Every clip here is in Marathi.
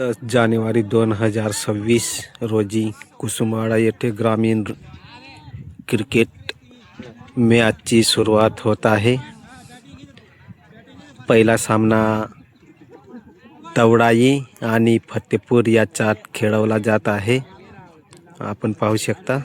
जानेवारी दोन हजार सव्वीस रोजी कुसुमाळा येथे ग्रामीण क्रिकेट मॅचची सुरुवात होत आहे. पहिला सामना तवडाई आणि फतेपूर याच्यात खेळवला जात आहे. आपण पाहू शकता.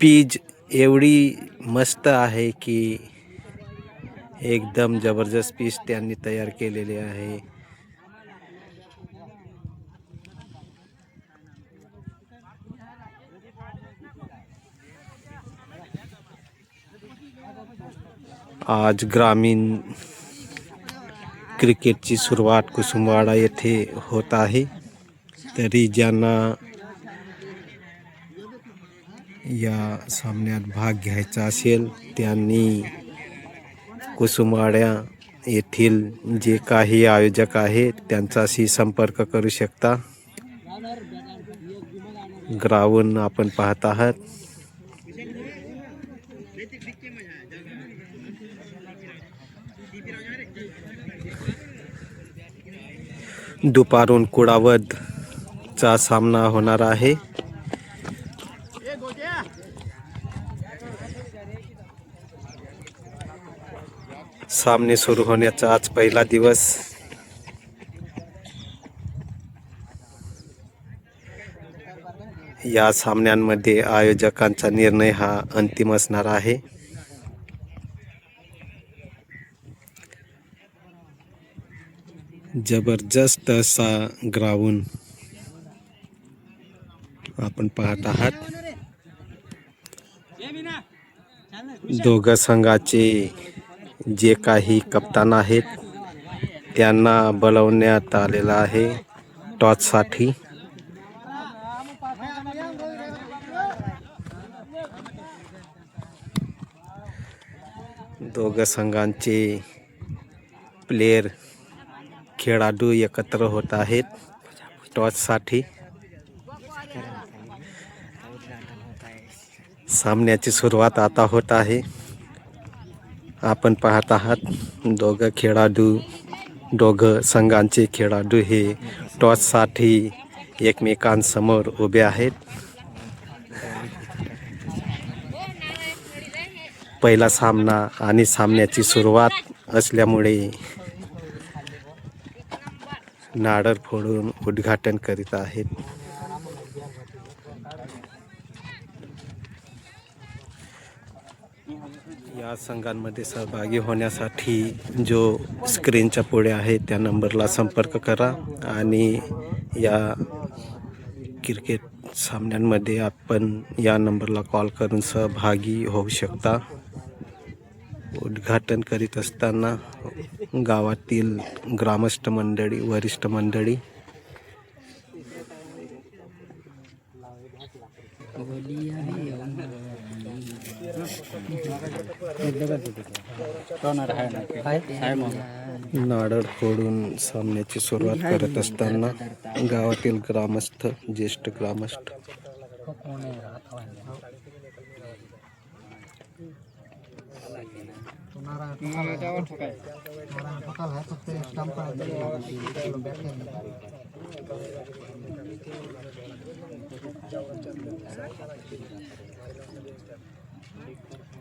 पीज एवढी मस्त आहे की एकदम जबरदस्त पीस त्यांनी तयार केलेली आहे. आज ग्रामीण क्रिकेटची सुरुवात कुसुमवाडा येथे होत आहे. तरी ज्यांना या सामन्यात भाग घ्यायचा असेल त्यांनी कुसुमवाड्या येथील जे काही आयोजक आहेत त्यांच्याशी संपर्क करू शकता. ग्राउंड आपण पाहत आहात. दुपारून कुडावदचा सामना होणार आहे. सामने सुरू होण्याचा आज पहिला दिवस. या सामन्यांमध्ये आयोजकांचा निर्णय हा अंतिम असणार आहे. जबरदस्त असा ग्राउंड आपण पाहत आहात. दोघं संघाचे जे काही कप्तान आहेत त्यांना बोलवण्यात आलेलं आहे टॉचसाठी दोघं संघांचे प्लेयर खेळाडू एकत्र होत आहेत. टॉचसाठी सामन्याची सुरुवात आता होत आहे. आपण पाहत आहात दोघं खेळाडू दोघं संघांचे खेळाडू हे टॉससाठी एकमेकांसमोर उभे आहेत. पहिला सामना आणि सामन्याची सुरुवात असल्यामुळे नाडर फोडून उद्घाटन करीत आहेत. या संघांमध्ये सहभागी होण्यासाठी जो स्क्रीनच्या पुढे आहे त्या नंबरला संपर्क करा आणि या क्रिकेट सामन्यांमध्ये आपण या नंबरला कॉल करून सहभागी होऊ शकता. उद्घाटन करीत असताना गावातील ग्रामस्थ मंडळी वरिष्ठ मंडळी. नारळ फोडून सामन्याची सुरुवात करत असताना गावातील ग्रामस्थ ज्येष्ठ ग्रामस्थ.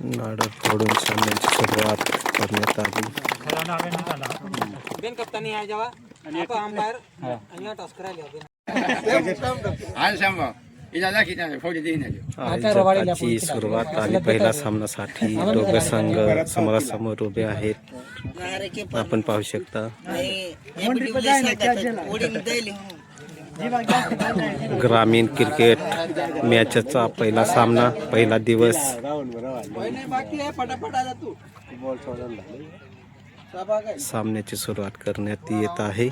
नारळ फोडून सामन्याची सुरुवात करण्यात आली. बेन कप्तानी आहे जेव्हा. अंपायर आणि टॉस करायला बेन आज आयोजकाची सुरुवात आणि पहिला सामनासाठी दोघं संघ समोरासमोर उभे आहेत. आपण पाहू शकता. ग्रामीण क्रिकेट मॅचचा पहिला सामना पहिला दिवस. सामन्याची सुरुवात करण्यात येत आहे.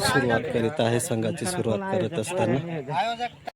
सुरुवात करीत आहे संघाची सुरुवात करत असताना.